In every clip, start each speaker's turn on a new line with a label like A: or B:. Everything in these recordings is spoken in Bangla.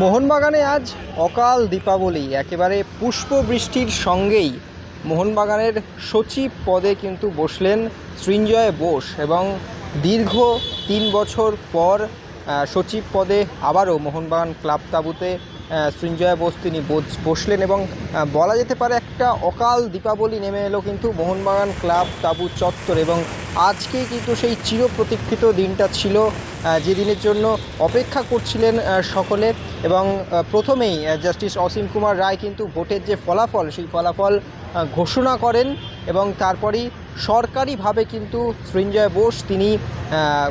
A: মোহনবাগানে আজ অকাল দীপাবলি, একেবারে পুষ্পবৃষ্টির সঙ্গেই। মোহনবাগানের সচিব পদে কিন্তু বসলেন সৃঞ্জয় বোস এবং দীর্ঘ তিন বছর পর সচিব পদে আবারও মোহনবাগান ক্লাব তাঁবুতে সৃঞ্জয় বোস তিনি বস- বসলেন এবং বলা যেতে পারে একটা অকাল দীপাবলি নেমে এলো কিন্তু মোহনবাগান ক্লাব তাঁবু চত্বর এবং আজকেই কিন্তু সেই চিরপ্রতীক্ষিত দিনটা ছিল আহ, যে দিনের জন্য অপেক্ষা করছিলেন সকলে এবং প্রথমেই জাস্টিস অসীম কুমার রায় কিন্তু ভোটের যে ফলাফল সেই ফলাফল ঘোষণা করেন এবং তারপরেই সরকারিভাবে কিন্তু সৃঞ্জয় বোস তিনি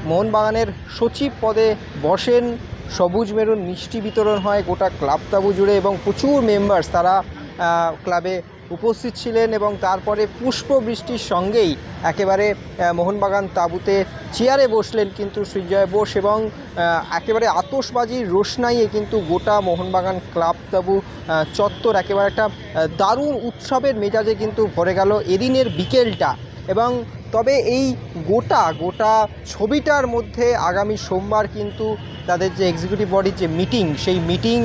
A: মোহনবাগানের সচিব পদে বসেন। সবুজ মেরুন, মিষ্টি বিতরণ হয় গোটা ক্লাব তাবু জুড়ে এবং প্রচুর মেম্বার্স তারা ক্লাবে উপস্থিত ছিলেন এবং তারপরে পুষ্পবৃষ্টির সঙ্গেই একেবারে মোহনবাগান তাঁবুতে চেয়ারে বসলেন কিন্তু সৃঞ্জয় বোস এবং একেবারে আতশবাজির রোশনাইয়ে কিন্তু গোটা মোহনবাগান ক্লাব তাঁবু চত্বর একেবারে একটা দারুণ উৎসবের মেজাজে কিন্তু ভরে গেল এদিনের বিকেলটা। এবং তবে এই গোটা গোটা ছবিটার মধ্যে আগামী সোমবার কিন্তু তাদের যে এক্সিকিউটিভ বডির যে মিটিং সেই মিটিং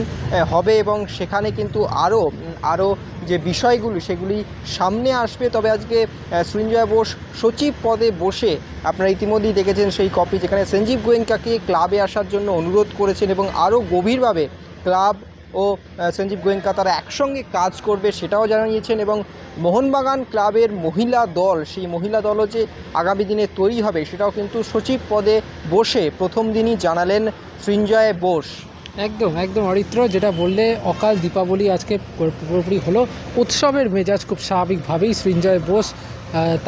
A: হবে এবং সেখানে কিন্তু আরও আরও যে বিষয়গুলি সেগুলি সামনে আসবে। তবে আজকে আহ, সৃঞ্জয় বোস সচিব পদে বসে আপনারা ইতিমধ্যেই দেখেছেন সেই কপি যেখানে সঞ্জীব গোয়েঙ্কাকে ক্লাবে আসার জন্য অনুরোধ করেছেন এবং আরও গভীরভাবে ক্লাব ও সঞ্জীব গোয়েঙ্কা তারা একসঙ্গে কাজ করবে সেটাও জানিয়েছেন এবং মোহনবাগান ক্লাবের মহিলা দল, সেই মহিলা দলও যে আগামী দিনে তৈরি হবে সেটাও কিন্তু সচিব পদে বসে প্রথম দিনই জানালেন সৃঞ্জয় বোস।
B: একদম একদম অরিত্র, যেটা বললে অকাল দীপাবলি আজকে পুরো- পুরোপুরি হলো। উৎসবের মেজাজ খুব স্বাভাবিকভাবেই সৃঞ্জয় বোস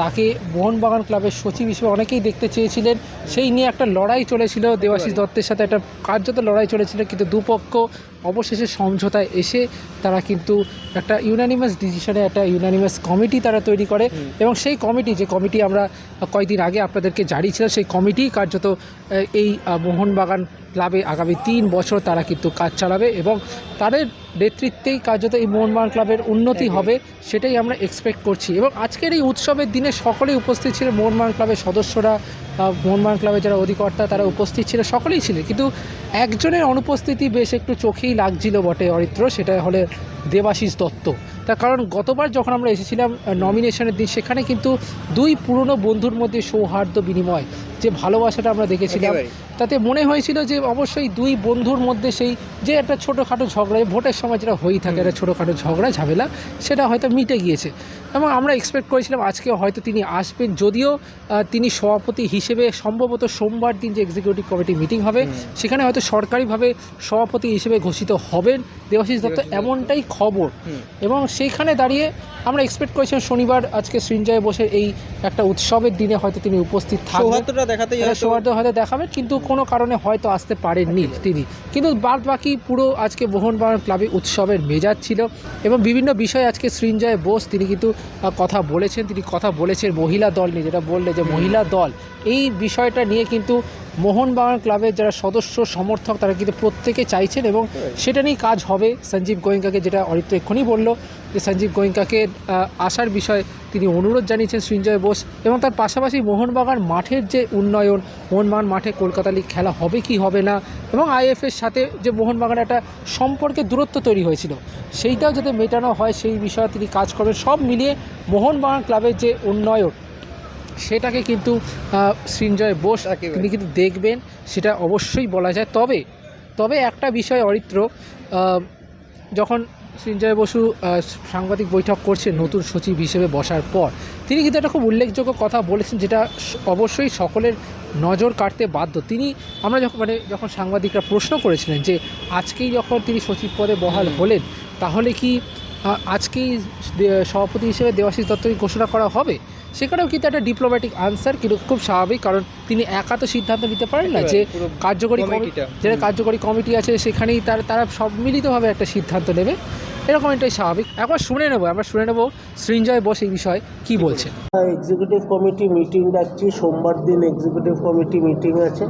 B: তাকে মোহনবাগান ক্লাবের সচিব হিসেবে অনেকেই দেখতে চেয়েছিলেন। সেই নিয়ে একটা লড়াই চলেছিল দেবাশিস দত্তের সাথে একটা কার্যত লড়াই চলেছিল কিন্তু দুপক্ষ অবশেষে সমঝোতায় এসে তারা কিন্তু একটা ইউনানিমাস ডিসিশনে একটা ইউনানিমাস কমিটি তারা তৈরি করে। এবং সেই কমিটি যে কমিটি আমরা কয়েকদিন আগে আপনাদেরকে জানিয়েছিলাম সেই কমিটি কার্যত এই মোহনবাগান ক্লাবে আগামী তিন বছর তারা কিন্তু কাজ চালাবে। এবং তাদের নেতৃত্বেই কার্যত এই মোহনবাগান ক্লাবের উন্নতি হবে সেটাই আমরা এক্সপেক্ট করছি। এবং আজকের এই উৎসবের দিনে সকলেই উপস্থিত ছিলেন মোহনবাগান ক্লাবের সদস্যরা মোহনবাগান ক্লাবের যারা অধিকর্তা তারা উপস্থিত ছিল সকলেই ছিলেন কিন্তু একজনের অনুপস্থিতি বেশ একটু চোখেই লাগছিল বটে অরিত্র সেটা হলে দেবাশিস দত্ত। তার কারণ গতবার যখন আমরা এসেছিলাম নমিনেশনের দিন সেখানে কিন্তু দুই পুরনো বন্ধুর মধ্যে সৌহার্দ্য বিনিময় যে ভালোবাসাটা আমরা দেখেছিলাম। তাতে মনে হয়েছিল যে অবশ্যই দুই বন্ধুর মধ্যে সেই যে একটা ছোটোখাটো ঝগড়া এই ভোটের সময় যেটা হয়েই থাকে একটা ছোটোখাটো ঝগড়া ঝামেলা সেটা হয়তো মিটে গিয়েছে। এবং আমরা এক্সপেক্ট করেছিলাম আজকে হয়তো তিনি আসবেন যদিও তিনি সভাপতি হিসেবে সম্ভবত সোমবার দিন যে এক্সিকিউটিভ কমিটি মিটিং হবে সেখানে হয়তো সরকারিভাবে সভাপতি হিসেবে ঘোষিত হবেন। দেবাশিস দত্ত এমনটাই খবর। এবং সেইখানে দাঁড়িয়ে আমরা এক্সপেক্ট করেছিলাম শনিবার আজকে সৃঞ্জয় বসে এই একটা উৎসবের দিনে হয়তো তিনি উপস্থিত থাকবেন।
A: দেখাতেই হয়তো-
B: সৌহার্দ্য হয়তো দেখাবেন কিন্তু কোনো কারণে হয়তো আসতে পারেননি তিনি। কিন্তু বাদ বাকি পুরো আজকে মোহনবাগান ক্লাবে উৎসবের মেজাজ ছিল এবং বিভিন্ন বিষয়ে আজকে সৃঞ্জয় বোস তিনি কিন্তু কথা বলেছেন। তিনি কথা বলেছেন, মহিলা দল নিয়ে যেটা বললে যে মহিলা দল, এই বিষয়টা নিয়ে কিন্তু মোহনবাগান ক্লাবের যারা সদস্য, সমর্থক, তারা কিন্তু প্রত্যেকে চাইছেন এবং সেটা নিয়েই কাজ হবে সঞ্জীব গোয়েঙ্কাকে, যেটা অরিত্র এক্ষুনি বলল যে সঞ্জীব গোয়েঙ্কাকে আসার বিষয়ে তিনি অনুরোধ জানিয়েছেন সৃঞ্জয় বোস এবং তার পাশাপাশি মোহনবাগান মাঠের যে উন্নয়ন, মোহনবাগান মাঠে কলকাতা লিগ খেলা হবে কি হবে না এবং আইএফের সাথে যে মোহনবাগান একটা সম্পর্কে দূরত্ব তৈরি হয়েছিল, সেইটাও যাতে মেটানো হয়, সেই বিষয়ে তিনি কাজ করবেন। সব মিলিয়ে মোহনবাগান ক্লাবের যে উন্নয়ন সেটাকে কিন্তু সৃঞ্জয় বোস। তিনি কিন্তু দেখবেন সেটা অবশ্যই বলা যায়। তবে তবে একটা বিষয় অরিত্র যখন সৃঞ্জয় বসু সাংবাদিক বৈঠক করছে নতুন সচিব হিসেবে বসার পর তিনি কিন্তু একটা খুব উল্লেখযোগ্য কথা বলেছেন যেটা অবশ্যই সকলের নজর কাটতে বাধ্য। তিনি আমরা যখন মানে যখন সাংবাদিকরা প্রশ্ন করেছিলেন যে আজকেই যখন তিনি সচিব পদে বহাল হলেন তাহলে কি আজকেই সভাপতি হিসেবে দেবাশিস দত্তকে ঘোষণা করা হবে? সেখানেও কিন্তু একটা ডিপ্লোম্যাটিক আনসার কিন্তু খুব স্বাভাবিক কারণ তিনি একা তো সিদ্ধান্ত নিতে পারেন না যে কার্যকরী। যেটা কার্যকরী কমিটি আছে সেখানেই তার তারা সম্মিলিতভাবে একটা সিদ্ধান্ত নেবে এরকম এটাই স্বাভাবিক। একবার শুনে নেব আমরা শুনে নেব সৃঞ্জয় বোস এই বিষয়ে কি বলছেন
C: এক্সিকিউটিভ কমিটি মিটিং ডাকছি সোমবার দিন এক্সিকিউটিভ কমিটি মিটিং আছে।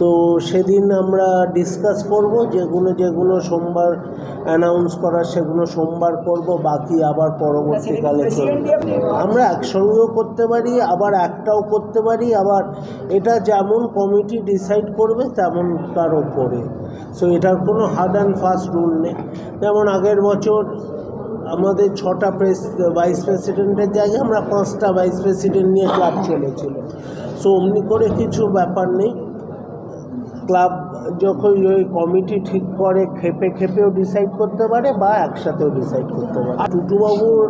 C: তো সেদিন আমরা ডিসকাস করব যেগুলো যেগুলো সোমবার অ্যানাউন্স করা সেগুলো সোমবার করব বাকি আবার পরবর্তীকালে চলবে। আমরা একসঙ্গেও করতে পারি আবার একটাও করতে পারি আবার এটা যেমন কমিটি ডিসাইড করবে তেমন তার ওপরে। সো এটার কোনো হার্ড অ্যান্ড ফাস্ট রুল নেই। যেমন আগের বছর আমাদের ছটা প্রেস ভাইস প্রেসিডেন্টের জায়গায় আমরা পাঁচটা ভাইস প্রেসিডেন্ট নিয়ে ক্লাব চলেছিল। সো অমনি করে কিছু ব্যাপার নেই। ক্লাব যখন ওই কমিটি ঠিক করে, খেপে খেপেও ডিসাইড করতে পারে বা একসাথেও ডিসাইড করতে পারে। আর টুটুবাবুর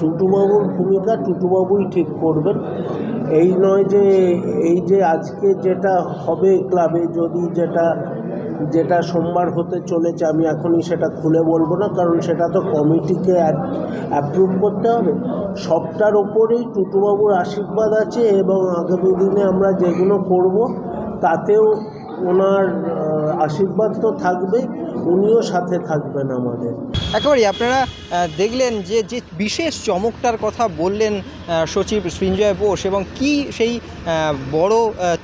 C: টুটুবাবুর ভূমিকা টুটুবাবুই ঠিক করবেন। এই নয় যে, এই যে আজকে যেটা হবে ক্লাবে যদি যেটা যেটা সোমবার হতে চলেছে, আমি এখনই সেটা খুলে বলব না, কারণ সেটা তো কমিটিকে অ্যাপ্রুভ করতে হবে। সবটার ওপরেই টুটুবাবুর আশীর্বাদ আছে এবং আগামী দিনে আমরা যেগুলো করব, তাতেও ওনার আশীর্বাদ তো থাকবেই। উনিও সাথে থাকবেন আমাদের।
A: একেবারেই আপনারা দেখলেন যে যে বিশেষ চমকটার কথা বললেন সচিব সৃঞ্জয় বোস এবং কি সেই বড়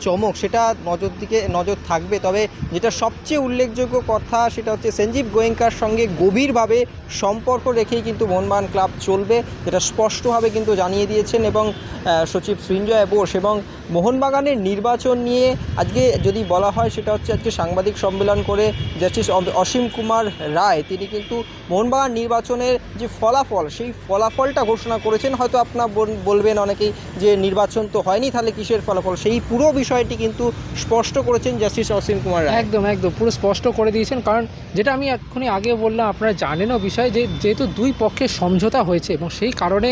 A: চমক সেটা নজর দিকে, নজর থাকবে। তবে যেটা সবচেয়ে উল্লেখযোগ্য কথা সেটা হচ্ছে সঞ্জীব গোয়েঙ্কার সঙ্গে গভীরভাবে সম্পর্ক রেখেই কিন্তু মোহনবাগান ক্লাব চলবে, যেটা স্পষ্টভাবে কিন্তু জানিয়ে দিয়েছেন এবং সচিব সৃঞ্জয় বোস এবং মোহনবাগানের নির্বাচন নিয়ে আজকে যদি বলা হয়, সেটা হচ্ছে আজকে সাংবাদিক সম্মেলন করে জাস্টিস অসীম কুমার রায়। তিনি কিন্তু মোহনবাগান নির্বাচনের যে ফলাফল, সেই ফলাফলটা ঘোষণা করেছেন। হয়তো আপনার বলবেন অনেকেই যে নির্বাচন তো হয়নি, তাহলে কিসের ফলাফল? সেই পুরো বিষয়টি কিন্তু স্পষ্ট করেছেন জাস্টিস অসীম কুমার রায়।
B: একদম একদম, পুরো স্পষ্ট করে দিয়েছেন। কারণ যেটা আমি এক্ষুনি আগে বললাম, আপনারা জানেনও বিষয় যে যেহেতু দুই পক্ষের সমঝোতা হয়েছে এবং সেই কারণে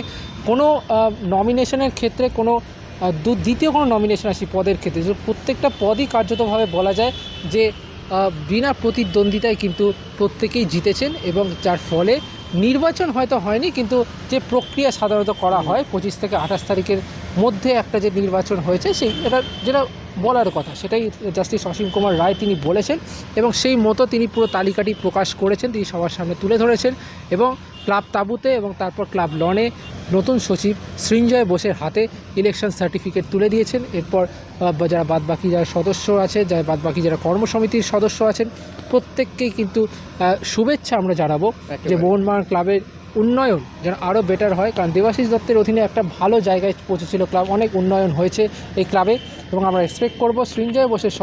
B: কোনো নমিনেশনের ক্ষেত্রে কোনো দ্বিতীয় কোনো নমিনেশন আসি পদের ক্ষেত্রে। প্রত্যেকটা পদই কার্যতভাবে বলা যায় যে বিনা প্রতিদ্বন্দ্বিতায় কিন্তু প্রত্যেকেই জিতেছেন এবং যার ফলে নির্বাচন হয়তো হয়নি, কিন্তু যে প্রক্রিয়া সাধারণত করা হয় পঁচিশ থেকে আঠাশ তারিখের মধ্যে একটা যে নির্বাচন হয়েছে, সেই এটা যেটা বলার কথা, সেটাই জাস্টিস অসীম কুমার রায় তিনি বলেছেন এবং সেই মতো তিনি পুরো তালিকাটি প্রকাশ করেছেন, তিনি সবার সামনে তুলে ধরেছেন এবং ক্লাব তাঁবুতে এবং তারপর ক্লাব লনে নতুন সচিব সৃঞ্জয় বোসের হাতে ইলেকশন সার্টিফিকেট তুলে দিয়েছেন। এরপর যারা বাদবাকি যারা সদস্য আছে যারা বাদবাকি যারা কর্মসমিতির সদস্য আছেন প্রত্যেককেই কিন্তু শুভেচ্ছা আমরা জানাব যে। মোহনবাগান ক্লাবের উন্নয়ন যেন আরও বেটার হয়। কারণ দেবাশিস দত্তের অধীনে একটা ভালো জায়গায় পৌঁছেছিল ক্লাব অনেক উন্নয়ন হয়েছে এই ক্লাবে এবং আমরা এক্সপেক্ট করব সৃঞ্জয় বোসের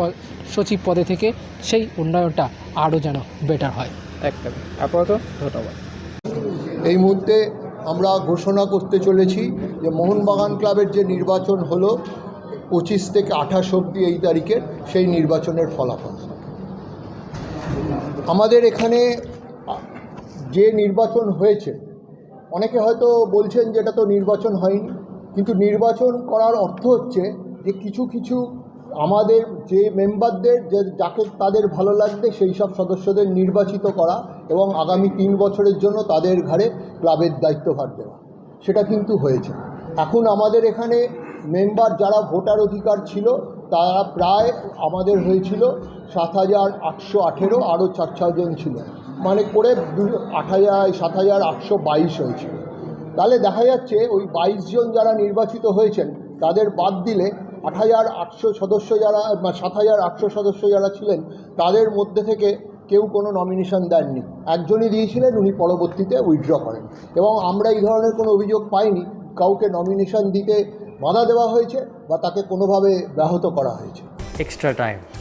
B: সচিব পদে থেকে সেই উন্নয়নটা আরও যেন বেটার হয়।
A: একদম। আপাতত ধন্যবাদ।
D: এই মুহূর্তে আমরা ঘোষণা করতে চলেছি যে মোহনবাগান ক্লাবের যে নির্বাচন হলো পঁচিশ থেকে আঠাশ অব্দি এই তারিখের সেই নির্বাচনের ফলাফল। আমাদের এখানে যে নির্বাচন হয়েছে, অনেকে হয়তো বলছেন যে এটা তো নির্বাচন হয়নি, কিন্তু নির্বাচন করার অর্থ হচ্ছে যে কিছু কিছু আমাদের যে মেম্বারদের, যে যাকে তাদের ভালো লাগবে, সেই সব সদস্যদের নির্বাচিত করা এবং আগামী তিন বছরের জন্য তাদের ঘাড়ে ক্লাবের দায়িত্বভার দেওয়া। সেটা কিন্তু হয়েছে। এখন আমাদের এখানে মেম্বার যারা ভোটার অধিকার ছিল, তারা প্রায় আমাদের হয়েছিল সাত হাজার আটশো আঠেরো, আরও চার ছজন ছিল। মানে করে আট হাজার, সাত হাজার আটশো বাইশ হয়েছিল। তাহলে দেখা যাচ্ছে ওই বাইশ জন যারা নির্বাচিত হয়েছেন, তাদের বাদ দিলে আট হাজার আটশো সদস্য যারা সাত হাজার আটশো সদস্য যারা ছিলেন, তাদের মধ্যে থেকে কেউ কোনো নমিনেশন দেননি। একজনই দিয়েছিলেন, উনি পরবর্তীতে উইথড্র করেন। এবং আমরা এই ধরনের কোনো অভিযোগ পাইনি, কাউকে নমিনেশন দিতে বাধা দেওয়া হয়েছে, বা তাকে কোনোভাবে ব্যাহত করা হয়েছে।
E: Extra time.